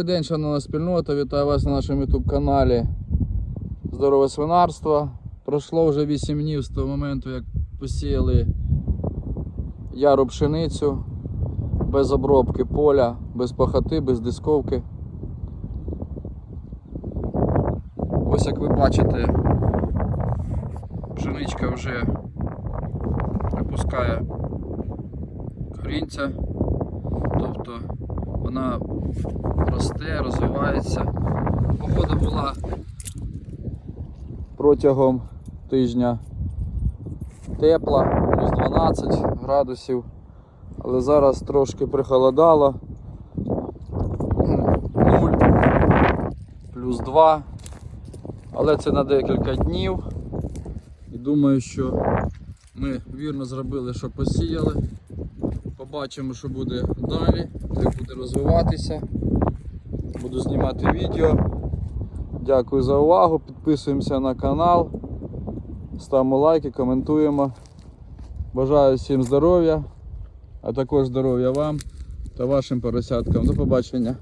Добрий день, шановна спільнота, вітаю вас на нашому YouTube каналі Здорове свинарство. Пройшло вже 8 днів з того моменту, як посіяли яру пшеницю без обробки поля, без пахоти, без дисковки. Ось як ви бачите, пшеничка вже випускає корінця, тобто вона росте, розвивається. Погода була протягом тижня тепла, плюс 12 градусів, але зараз трошки прихолодало. 0, плюс 2. Але це на декілька днів. І думаю, що ми вірно зробили, що посіяли. Побачимо, що буде далі, як буде розвиватися. Буду знімати відео. Дякую за увагу. Підписуємося на канал, ставимо лайки, коментуємо. Бажаю всім здоров'я, а також здоров'я вам та вашим поросяткам. До побачення.